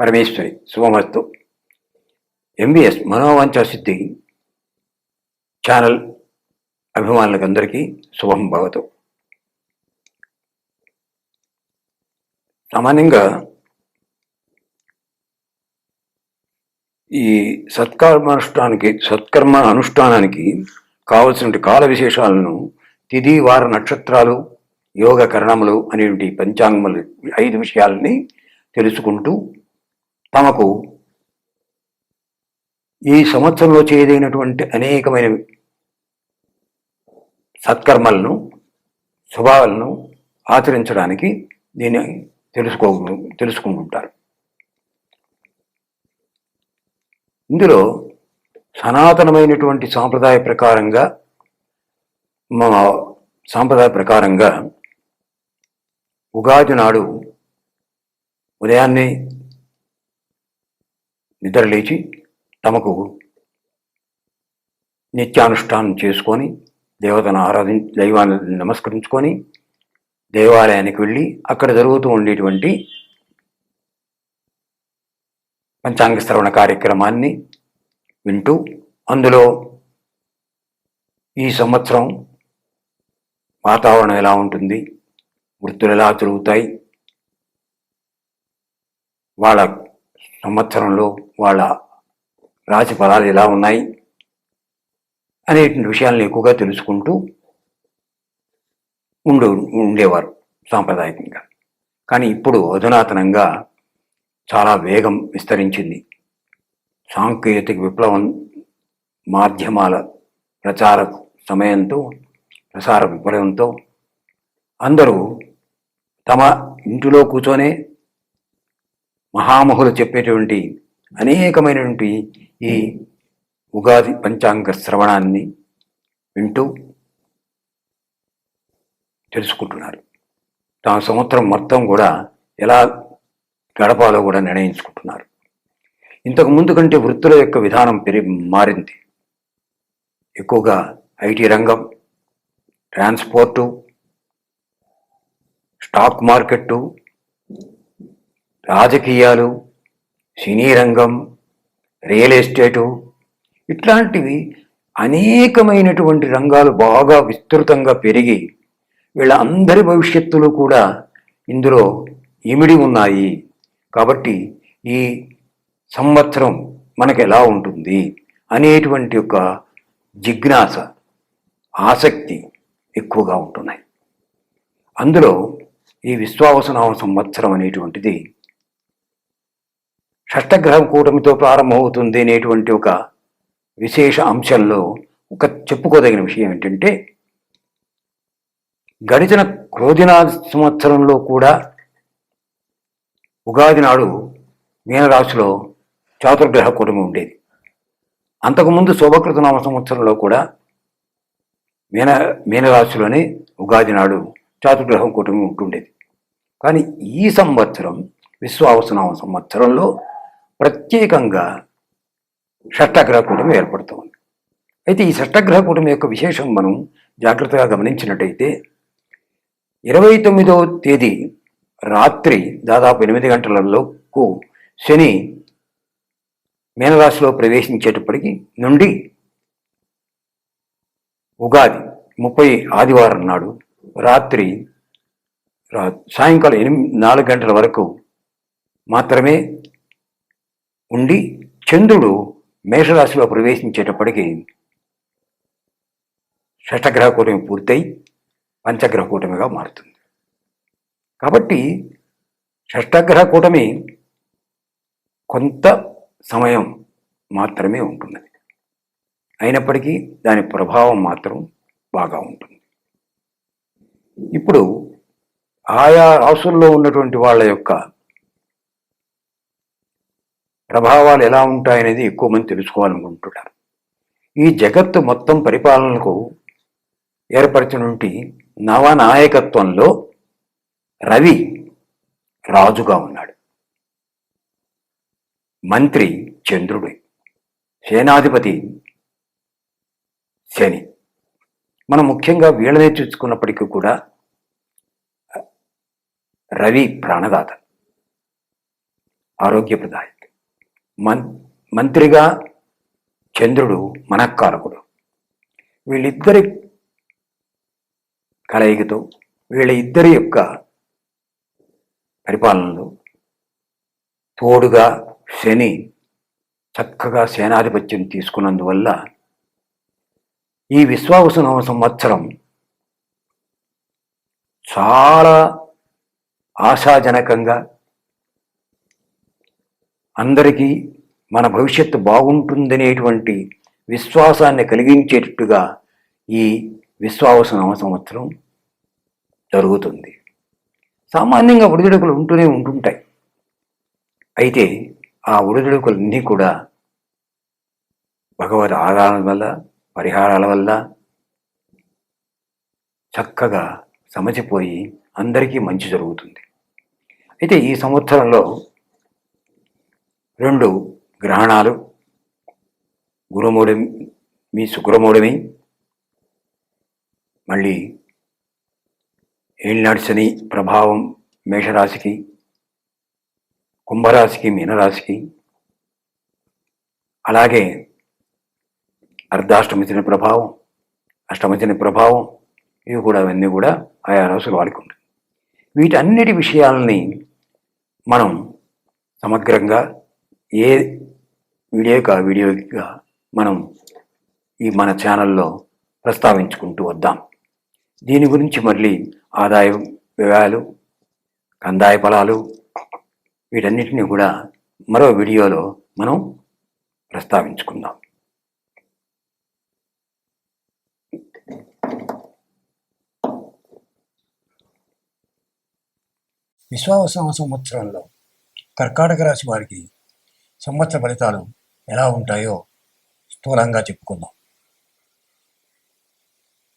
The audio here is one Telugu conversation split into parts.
పరమేశ్వరి శుభమస్తు. ఎంబీఎస్ మనోవంచ సిద్ధి ఛానల్ అభిమానులకు అందరికీ శుభం భవతు. సామాన్యంగా ఈ సత్కర్మానుష్ఠానికి సత్కర్మ అనుష్ఠానానికి కావలసిన కాల విశేషాలను తిది వార నక్షత్రాలు యోగ కరణములు అనేటువంటి పంచాంగములు ఐదు విషయాలని తెలుసుకుంటూ తమకు ఈ సంవత్సరంలో చేయదగినటువంటి అనేకమైన సత్కర్మలను శుభాలను ఆచరించడానికి దీన్ని తెలుసుకో తెలుసుకుంటుంటారు. ఇందులో సనాతనమైనటువంటి సాంప్రదాయ ప్రకారంగా మా సాంప్రదాయ ప్రకారంగా ఉగాది నాడు ఉదయాన్నే నిద్రలేచి తమకు నిత్యానుష్ఠానం చేసుకొని దేవతను ఆరాధి దైవాన్ని నమస్కరించుకొని దేవాలయానికి వెళ్ళి అక్కడ జరుగుతూ ఉండేటువంటి పంచాంగ శ్రవణ కార్యక్రమాన్ని వింటూ అందులో ఈ సంవత్సరం వాతావరణం ఎలా ఉంటుంది వృత్తులు ఎలా జరుగుతాయి వాళ్ళ సంవత్సరంలో వాళ్ళ రాశి ఫలాలు ఎలా ఉన్నాయి అనేటువంటి విషయాలను ఎక్కువగా తెలుసుకుంటూ ఉండు ఉండేవారు సాంప్రదాయకంగా. కానీ ఇప్పుడు అధునాతనంగా చాలా వేగం విస్తరించింది. సాంకేతిక విప్లవం మాధ్యమాల ప్రచార సమయంతో ప్రసార విప్లవంతో అందరూ తమ ఇంటిలో కూర్చొనే మహామహులు చెప్పేటువంటి అనేకమైనటువంటి ఈ ఉగాది పంచాంగ శ్రవణాన్ని వింటూ తెలుసుకుంటున్నారు. తమ సంవత్సరం మొత్తం కూడా ఎలా గడపాలో కూడా నిర్ణయించుకుంటున్నారు. ఇంతకు ముందు కంటే వృత్తుల యొక్క విధానం పెరిగి మారింది. ఎక్కువగా ఐటీ రంగం ట్రాన్స్పోర్టు స్టాక్ మార్కెట్టు రాజకీయాలు సినీ రంగం రియల్ ఎస్టేటు ఇట్లాంటివి అనేకమైనటువంటి రంగాలు బాగా విస్తృతంగా పెరిగి వీళ్ళ అందరి భవిష్యత్తులు కూడా ఇందులో ఇమిడి ఉన్నాయి. కాబట్టి ఈ సంవత్సరం మనకు ఎలా ఉంటుంది అనేటువంటి ఒక జిజ్ఞాస ఆసక్తి ఎక్కువగా ఉంటున్నాయి. అందులో ఈ విశ్వావసనామ సంవత్సరం అనేటువంటిది షష్టగ్రహం కూటమితో ప్రారంభమవుతుంది అనేటువంటి ఒక విశేష అంశంలో ఒక చెప్పుకోదగిన విషయం ఏంటంటే గడిచిన క్రోధినా సంవత్సరంలో కూడా ఉగాది నాడు మీనరాశిలో చాతుర్గ్రహ కూటమి ఉండేది. అంతకుముందు శోభకృతనామ సంవత్సరంలో కూడా మీన మీనరాశిలోనే ఉగాది నాడు చాతుర్గ్రహం కూటమి ఉంటుండేది. కానీ ఈ సంవత్సరం విశ్వావసనామ సంవత్సరంలో ప్రత్యేకంగా షష్టగ్రహ కూటమి ఏర్పడుతుంది అయితే ఈ షష్టగ్రహ కూటమి యొక్క విశేషం మనం జాగ్రత్తగా గమనించినట్టయితే ఇరవై తొమ్మిదవ తేదీ రాత్రి దాదాపు ఎనిమిది గంటలలోకు శని మీనరాశిలో ప్రవేశించేటప్పటికి నుండి ఉగాది ముప్పై ఆదివారం నాడు రాత్రి రా- సాయంకాలం ఎనిమిది నాలుగు గంటల వరకు మాత్రమే ఉండి చంద్రుడు మేషరాశిలో ప్రవేశించేటప్పటికీ షష్టగ్రహ కూటమి పూర్తయి పంచగ్రహ కూటమిగా మారుతుంది. కాబట్టి షష్టగ్రహ కూటమి కొంత సమయం మాత్రమే ఉంటున్నది అయినప్పటికీ దాని ప్రభావం మాత్రం బాగా ఉంటుంది. ఇప్పుడు ఆయా రాసుల్లో ఉన్నటువంటి వాళ్ళ యొక్క ప్రభావాలు ఎలా ఉంటాయనేది ఎక్కువ మంది తెలుసుకోవాలనుకుంటున్నారు. ఈ జగత్తు మొత్తం పరిపాలనకు ఏర్పరిచినటువంటి నవనాయకత్వంలో రవి రాజుగా ఉన్నాడు. మంత్రి చంద్రుడు సేనాధిపతి శని. మనం ముఖ్యంగా వీళ్ళనే చూసుకున్నప్పటికీ కూడా రవి ప్రాణదాత ఆరోగ్యప్రదాయం. మన్ మంత్రిగా చంద్రుడు మనక్కారకుడు వీళ్ళిద్దరి కలయికతో వీళ్ళ ఇద్దరి యొక్క పరిపాలనలో తోడుగా శని చక్కగా సేనాధిపత్యం తీసుకున్నందువల్ల ఈ విశ్వావసనవ సంవత్సరం చాలా ఆశాజనకంగా అందరికీ మన భవిష్యత్తు బాగుంటుందనేటువంటి విశ్వాసాన్ని కలిగించేటట్టుగా ఈ విశ్వావసనవ సంవత్సరం జరుగుతుంది. సామాన్యంగా ఒడిదుడుకులు ఉంటూనే ఉంటుంటాయి. అయితే ఆ ఒడిదుడుకులన్నీ కూడా భగవద్ ఆరాధన వల్ల పరిహారాల వల్ల చక్కగా సమచిపోయి అందరికీ మంచి జరుగుతుంది. అయితే ఈ సంవత్సరంలో రెండు గ్రహణాలు గురుమూడి మీ శుక్రమూఢమి మళ్ళీ ఏళ్ళనాడు శని ప్రభావం మేషరాశికి కుంభరాశికి మీనరాశికి అలాగే అర్ధాష్టమితిని ప్రభావం అష్టమచిన ప్రభావం ఇవి కూడా అవన్నీ కూడా ఆయా రాసులు వాడికి ఉంటుంది వీటన్నిటి విషయాలని మనం సమగ్రంగా ఏ వీడియోకి ఆ వీడియోగా మనం ఈ మన ఛానల్లో ప్రస్తావించుకుంటూ వద్దాం. దీని గురించి మళ్ళీ ఆదాయ వ్యయాలు కందాయ ఫలాలు వీటన్నిటిని కూడా మరో వీడియోలో మనం ప్రస్తావించుకుందాం. విశ్వావసమ సంవత్సరంలో కర్కాటక రాశి వారికి సంవత్సర ఫలితాలు ఎలా ఉంటాయో స్థూలంగా చెప్పుకుందాం.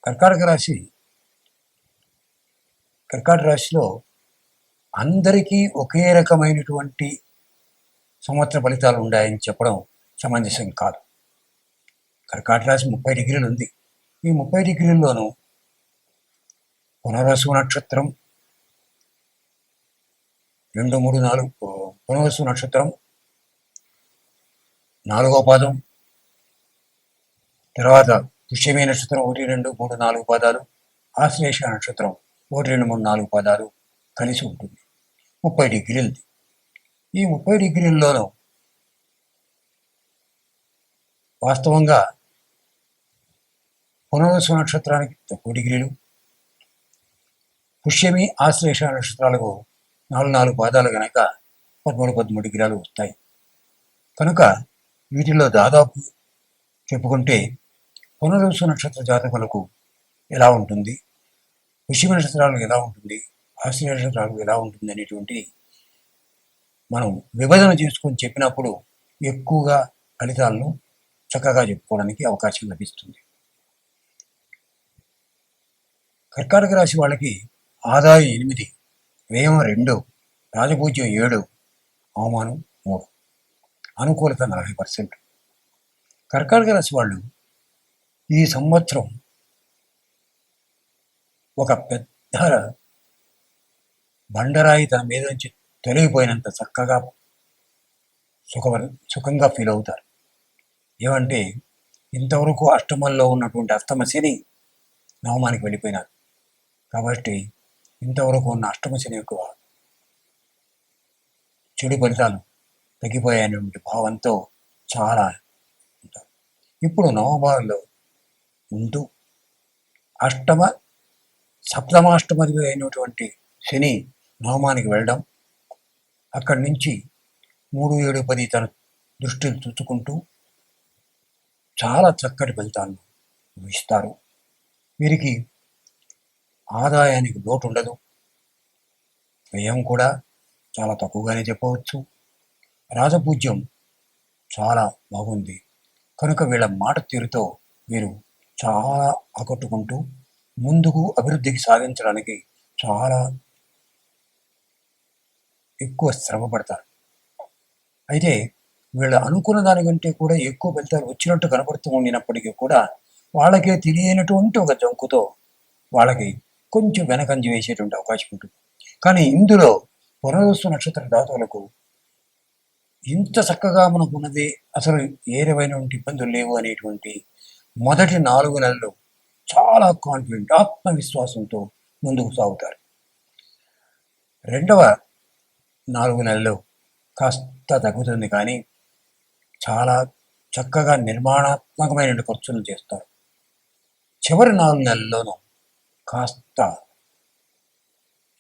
కర్కాటక రాశి. కర్కాటక రాశిలో అందరికీ ఒకే రకమైనటువంటి సంవత్సర ఫలితాలు ఉన్నాయని చెప్పడం సమంజసం కాదు. కర్కాటక రాశి ముప్పై డిగ్రీలు ఉంది. ఈ ముప్పై డిగ్రీల్లోనూ పునరసు నక్షత్రం రెండు మూడు నాలుగు పునర్వసు నక్షత్రం నాలుగో పాదం. తర్వాత పుష్యమి నక్షత్రం ఒకటి రెండు మూడు నాలుగు పాదాలు ఆశ్లేష నక్షత్రం ఒకటి రెండు మూడు నాలుగు పాదాలు కలిసి ఉంటుంది. ముప్పై డిగ్రీలది. ఈ ముప్పై డిగ్రీల్లోనూ వాస్తవంగా పునర్వసు నక్షత్రానికి తక్కువ డిగ్రీలు పుష్యమి ఆశ్లేష నక్షత్రాలకు నాలుగు నాలుగు పాదాలు కనుక పదమూడు పదమూడు డిగ్రీలు వస్తాయి. కనుక వీటిలో దాదాపు చెప్పుకుంటే పునరుసు నక్షత్ర జాతకులకు ఎలా ఉంటుంది? పుష్యమ నక్షత్రాలకు ఎలా ఉంటుంది? ఆశ్రయ నక్షత్రాలకు ఎలా ఉంటుంది అనేటువంటి మనం విభజన చేసుకొని చెప్పినప్పుడు ఎక్కువగా ఫలితాలను చక్కగా చెప్పుకోవడానికి అవకాశం లభిస్తుంది. కర్కాటక రాశి వాళ్ళకి ఆదాయం ఎనిమిది వ్యయం రెండు రాజపూజ్యం ఏడు అవమానం మూడు. అనుకూలత నలభై పర్సెంట్. కర్కాటక రాశి వాళ్ళు ఈ సంవత్సరం ఒక పెద్ద బండరాయి తన మీద నుంచి తొలగిపోయినంత చక్కగా సుఖ సుఖంగా ఫీల్ అవుతారు. ఏమంటే ఇంతవరకు అష్టమంలో ఉన్నటువంటి అష్టమ శని నవమానికి వెళ్ళిపోయినారు. కాబట్టి ఇంతవరకు ఉన్న అష్టమ శని యొక్క చెడు ఫలితాలు తగ్గిపోయాయనేటువంటి భావంతో చాలా ఉంటారు. ఇప్పుడు నవభావంలో ఉంటూ అష్టమ సప్తమాష్టమది అయినటువంటి శని నవమానికి వెళ్ళడం అక్కడి నుంచి మూడు ఏడు పది తన దృష్టిని చుట్టుకుంటూ చాలా చక్కటి ఫలితాలను ఇస్తారు. వీరికి ఆదాయానికి లోటు ఉండదు వ్యయం కూడా చాలా తక్కువగానే చెప్పవచ్చు. రాజపూజ్యం చాలా బాగుంది. కనుక వీళ్ళ మాట తీరుతో వీరు చాలా ఆకట్టుకుంటూ ముందుకు అభివృద్ధికి సాధించడానికి చాలా ఎక్కువ శ్రమ పడతారు. అయితే వీళ్ళు అనుకున్న దానికంటే కూడా ఎక్కువ ఫలితాలు వచ్చినట్టు కనపడుతూ ఉండినప్పటికీ కూడా వాళ్ళకే తెలియనటువంటి ఒక జంకుతో వాళ్ళకి కొంచెం వెనకంజ వేసేటువంటి అవకాశం ఉంటుంది. కానీ ఇందులో పునరుసు నక్షత్ర దాతలకు ఇంత చక్కగా మనకు ఉన్నది అసలు ఏ రకమైనటువంటి ఇబ్బందులు లేవు అనేటువంటి మొదటి నాలుగు నెలలు చాలా కాన్ఫిడెంట్ ఆత్మవిశ్వాసంతో ముందుకు సాగుతారు. రెండవ నాలుగు నెలలు కాస్త తగ్గుతుంది కానీ చాలా చక్కగా నిర్మాణాత్మకమైన ఖర్చులు చేస్తారు. చివరి నాలుగు నెలల్లోనూ కాస్త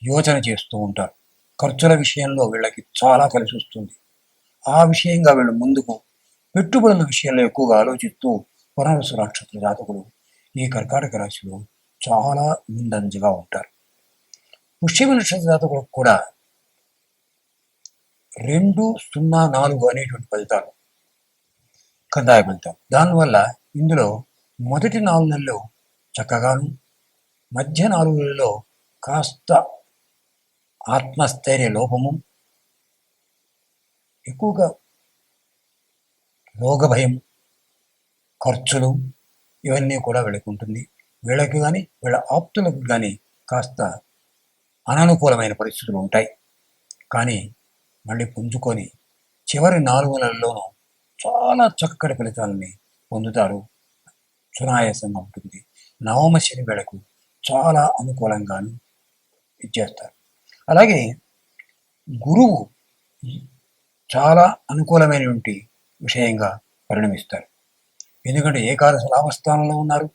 యోచన చేస్తూ ఉంటారు. ఖర్చుల విషయంలో వీళ్ళకి చాలా కలిసి వస్తుంది ఆ విషయంగా వీళ్ళు ముందుకు పెట్టుబడుల విషయంలో ఎక్కువగా ఆలోచిస్తూ పురాణసు నక్షత్ర జాతకులు ఈ కర్కాటక రాశిలో చాలా ముందంజగా ఉంటారు. పుష్యమి నక్షత్ర జాతకులకు కూడా రెండు సున్నా నాలుగు అనేటువంటి ఫలితాలు కందాయ ఫలితాలు. దానివల్ల ఇందులో మొదటి నాలుగు నెలలు చక్కగాను మధ్య నాలుగు నెలల్లో కాస్త ఆత్మస్థైర్య లోపము ఎక్కువగా రోగ భయం ఖర్చులు ఇవన్నీ కూడా వీళ్ళకి ఉంటుంది. వీళ్ళకి కానీ వీళ్ళ ఆప్తులకు కానీ కాస్త అననుకూలమైన పరిస్థితులు ఉంటాయి. కానీ మళ్ళీ పుంజుకొని చివరి నాలుగు నెలల్లోనూ చాలా చక్కటి ఫలితాలని పొందుతారు. సునాయాసంగా ఉంటుంది. నవమ శని వేళకు చాలా అనుకూలంగాను ఇచ్చేస్తారు. అలాగే గురువు చాలా అనుకూలమైనటువంటి విషయంగా పరిణమిస్తారు. ఎందుకంటే ఏకాదశ లాభస్థానంలో ఉన్నారు.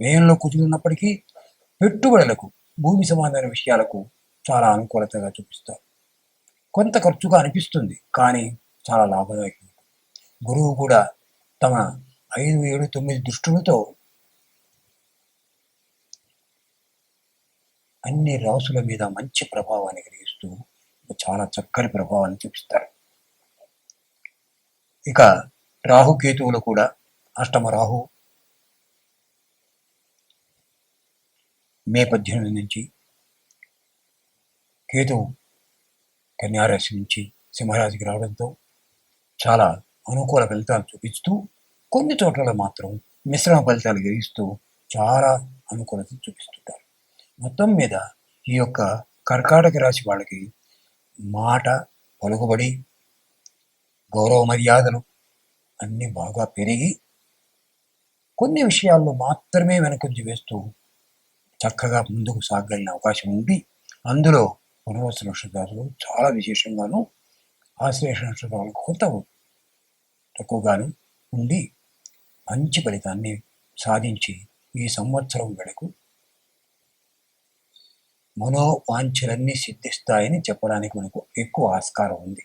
వ్యయంలో కూర్చున్నప్పటికీ పెట్టుబడులకు భూమి సమాధాన విషయాలకు చాలా అనుకూలతగా చూపిస్తారు. కొంత ఖర్చుగా అనిపిస్తుంది కానీ చాలా లాభదాయకం. గురువు కూడా తమ ఐదు ఏడు తొమ్మిది దృష్టులతో అన్ని రాసుల మీద మంచి ప్రభావాన్ని కలిగిస్తూ చాలా చక్కని ప్రభావాన్ని చూపిస్తారు. ఇక రాహుకేతువులు కూడా అష్టమ రాహు మే పద్దెనిమిది నుంచి కేతువు కన్యారాశి నుంచి సింహరాశికి రావడంతో చాలా అనుకూల ఫలితాలు చూపిస్తూ కొన్ని చోట్ల మాత్రం మిశ్రమ ఫలితాలు గ్రహిస్తూ చాలా అనుకూలత చూపిస్తుంటారు. మొత్తం మీద ఈ యొక్క కర్కాటక రాశి వాళ్ళకి మాట పలుకుబడి గౌరవ మర్యాదలు అన్నీ బాగా పెరిగి కొన్ని విషయాల్లో మాత్రమే వెనకొంచి వేస్తూ చక్కగా ముందుకు సాగలిగిన అవకాశం ఉంది అందులో పునర్వస నక్షత్రాలు చాలా విశేషంగాను ఆశ్లేష నక్షత్రాలు కొంత తక్కువగాను ఉండి మంచి ఫలితాన్ని సాధించి ఈ సంవత్సరం వెడకు మనోవాంఛలన్నీ సిద్ధిస్తాయని చెప్పడానికి మనకు ఎక్కువ ఆస్కారం ఉంది.